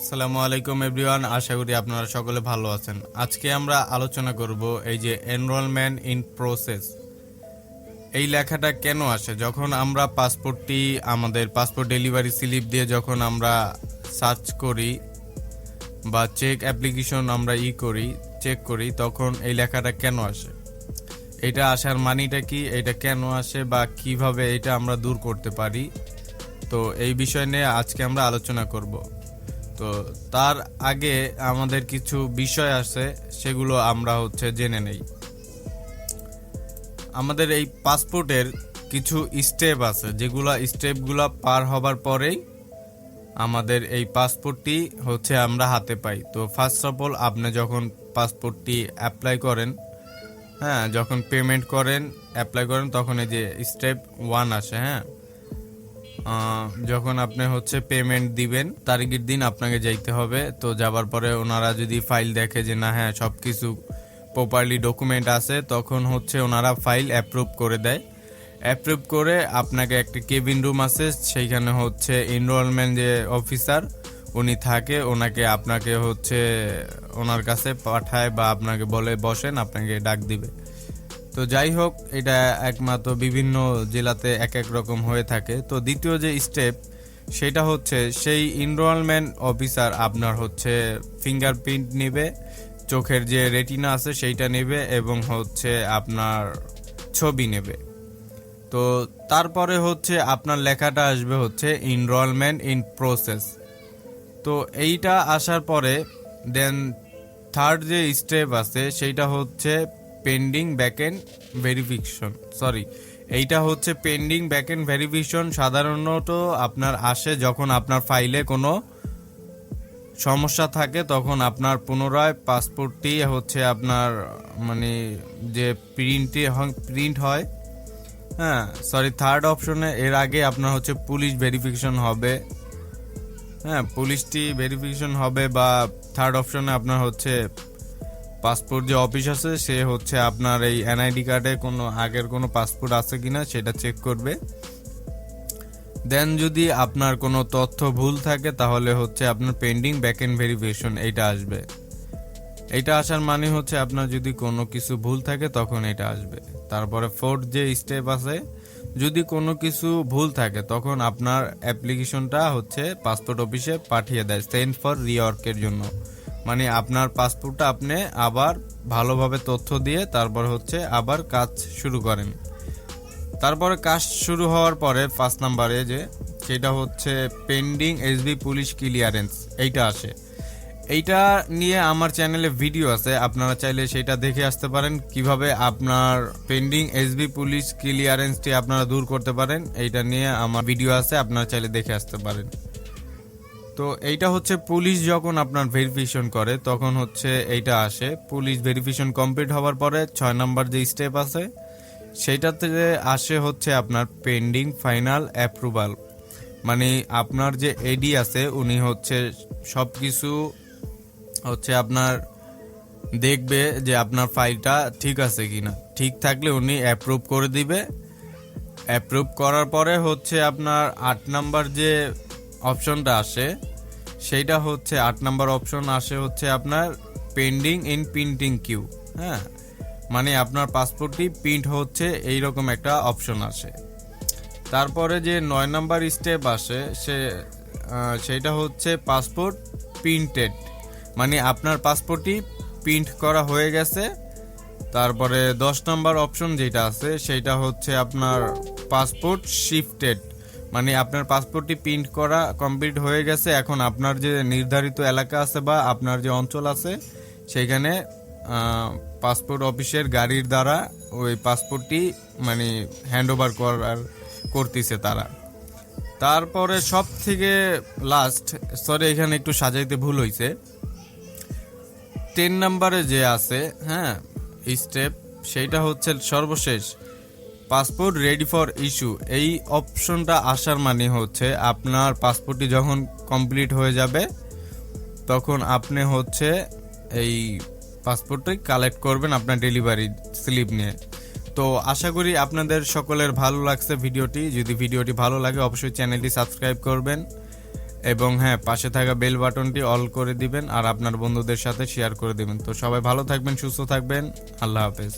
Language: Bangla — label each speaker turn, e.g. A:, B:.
A: আসসালামু আলাইকুম এভরিওয়ান, আশা করি আপনারা সকলে ভালো আছেন। আজকে আমরা আলোচনা করব এই যে এনরোলমেন্ট ইন প্রসেস এই লেখাটা কেন আসে? যখন আমরা পাসপোর্টটি, আমাদের পাসপোর্ট ডেলিভারি স্লিপ দিয়ে যখন আমরা সার্চ করি বা চেক অ্যাপ্লিকেশন আমরা ই করি, চেক করি, তখন এই লেখাটা কেন আসে? এটা আসার মানিটা কি? এটা কেন আসে বা কীভাবে এটা আমরা দূর করতে পারি? তো এই বিষয় নিয়ে আজকে আমরা আলোচনা করব। তো তার আগে আমাদের কিছু বিষয় আছে, সেগুলো আমরা হচ্ছে জেনে নেই। আমাদের এই পাসপোর্টের কিছু স্টেপ আছে, যেগুলো স্টেপগুলো পার হবার পরেই আমাদের এই পাসপোর্টটি হচ্ছে আমরা হাতে পাই। তো ফার্স্ট অফ অল আপনি যখন পাসপোর্টটি অ্যাপ্লাই করেন হ্যাঁ যখন পেমেন্ট করেন অ্যাপ্লাই করেন, তখন এই যে স্টেপ ওয়ান আসে হ্যাঁ যখন আপনি হচ্ছে পেমেন্ট দিবেন, তারিখের দিন আপনাকে যাইতে হবে। তো যাবার পরে ওনারা যদি ফাইল দেখে যে, না হ্যাঁ সব কিছু প্রপারলি ডকুমেন্ট আছে, তখন হচ্ছে ওনারা ফাইল অ্যাপ্রুভ করে দেয়। অ্যাপ্রুভ করে আপনাকে একটা কেবিন রুম আছে, সেইখানে হচ্ছে এনরোলমেন্ট যে অফিসার উনি থাকে, ওনাকে আপনাকে হচ্ছে ওনার কাছে পাঠায় বা আপনাকে বলে, বসেন, আপনাকে ডাক দিবে। তো যাই হোক, এটা একমাত্র বিভিন্ন জেলাতে এক এক রকম হয়ে থাকে। তো দ্বিতীয় যে স্টেপ সেটা হচ্ছে সেই এনরোলমেন্ট অফিসার আপনার হচ্ছে ফিঙ্গারপ্রিন্ট নেবে, চোখের যে রেটিনা আছে সেইটা নেবে এবং হচ্ছে আপনার ছবি নেবে। তো তারপরে হচ্ছে আপনার লেখাটা আসবে হচ্ছে এনরোলমেন্ট ইন প্রসেস তো এইটা আসার পরে দেন থার্ড যে স্টেপ আছে সেইটা হচ্ছে পেন্ডিং ব্যাকএন্ড ভেরিফিকেশন সরি এইটা হচ্ছে পেন্ডিং ব্যাকএন্ড ভেরিফিকেশন সাধারণত আপনার আসে যখন আপনার ফাইলে কোনো সমস্যা থাকে, তখন আপনার পুনরায় পাসপোর্টটি হচ্ছে আপনার মানে যে প্রিন্টে প্রিন্ট হয় হ্যাঁ সরি থার্ড অপশনে এর আগে আপনার হচ্ছে পুলিশ ভেরিফিকেশন হবে হ্যাঁ পুলিশটি ভেরিফিকেশন হবে বা থার্ড অপশনে আপনার হচ্ছে পাসপোর্ট যে অফিস আছে, সে হচ্ছে আপনার এই এনআইডি কার্ডে কোনো আগের কোনো পাসপোর্ট আছে কিনা সেটা চেক করবে। দেন যদি আপনার কোনো তথ্য ভুল থাকে, তাহলে হচ্ছে আপনার পেন্ডিং ব্যাক এন্ড ভেরিফিকেশন এইটা আসবে। এইটা আসার মানে হচ্ছে আপনার যদি কোনো কিছু ভুল থাকে, তখন এটা আসবে। তারপরে ফোর্থ যে স্টেপ আছে, যদি কোনো কিছু ভুল থাকে, তখন আপনার অ্যাপ্লিকেশনটা হচ্ছে পাসপোর্ট অফিসে পাঠিয়ে দেয় সেন্ড ফর রিওয়ার্কের জন্য। মানে আপনার পাসপোর্টটা আপনি আবার ভালোভাবে তথ্য দিয়ে তারপর হচ্ছে আবার কাজ শুরু করেন। তারপরে কাজ শুরু হওয়ার পরে পাঁচ নাম্বারে যে সেটা হচ্ছে পেন্ডিং এসবি পুলিশ ক্লিয়ারেন্স এইটা আসে। এইটা নিয়ে আমার চ্যানেলে ভিডিও আছে, আপনারা চাইলে সেটা দেখে আসতে পারেন। কীভাবে আপনার পেন্ডিং এসবি পুলিশ ক্লিয়ারেন্সটি আপনারা দূর করতে পারেন, এইটা নিয়ে আমার ভিডিও আছে, আপনারা চাইলে দেখে আসতে পারেন। তো এইটা হচ্ছে পুলিশ যখন আপনার ভেরিফিকেশন করে, তখন হচ্ছে এইটা আসে। পুলিশ ভেরিফিকেশন কমপ্লিট হওয়ার পরে ছয় নাম্বার যে স্টেপ আছে, সেইটাতে আসে হচ্ছে আপনার পেন্ডিং ফাইনাল অ্যাপ্রুভাল মানে আপনার যে এডি আছে, উনি হচ্ছে সব কিছু হচ্ছে আপনার দেখবে যে আপনার ফাইলটা ঠিক আছে কি না ঠিক থাকলে উনি অ্যাপ্রুভ করে দিবে। অ্যাপ্রুভ করার পরে হচ্ছে আপনার আট নাম্বার যে অপশনটা আসে সেইটা হচ্ছে আট নাম্বার অপশন, আসে হচ্ছে আপনার পেন্ডিং ইন প্রিন্টিং কিউ হ্যাঁ? মানে আপনার পাসপোর্টটি প্রিন্ট হচ্ছে এই রকম একটা অপশন আসে। তারপরে যে নয় নাম্বার স্টেপ আসে, সে সেইটা হচ্ছে পাসপোর্ট প্রিন্টেড মানে আপনার পাসপোর্টটি প্রিন্ট করা হয়ে গেছে। তারপরে দশ নম্বর অপশন যেটা আছে সেটা হচ্ছে আপনার পাসপোর্ট শিফটেড মানে আপনার পাসপোর্টটি প্রিন্ট করা কমপ্লিট হয়ে গেছে। এখন আপনার যে নির্ধারিত এলাকা আছে বা আপনার যে অঞ্চল আছে, সেখানে পাসপোর্ট অফিসের গাড়ির দ্বারা ওই পাসপোর্টটি মানে হ্যান্ড ওভার করার করতেছে তারা। তারপরে সব থেকে লাস্ট সরি এখানে একটু সাজাইতে ভুল হয়েছে টেন নাম্বারে যে আছে হ্যাঁ স্টেপ সেইটা হচ্ছে সর্বশেষ। পাসপোর্ট রেডি ফর ইস্যু এই অপশনটা আসার মানে হচ্ছে আপনার পাসপোর্টটি যখন কমপ্লিট হয়ে যাবে, তখন আপনি হচ্ছে এই পাসপোর্টটি কালেক্ট করবেন আপনার ডেলিভারি স্লিপ নিয়ে। তো আশা করি আপনাদের সকলের ভালো লাগছে ভিডিওটি। যদি ভিডিওটি ভালো লাগে, অবশ্যই চ্যানেলটি সাবস্ক্রাইব করবেন এবং হ্যাঁ পাশে থাকা বেল বাটনটি অল করে দিবেন আর আপনার বন্ধুদের সাথে শেয়ার করে দিবেন। তো সবাই ভালো থাকবেন, সুস্থ থাকবেন। আল্লাহ হাফেজ।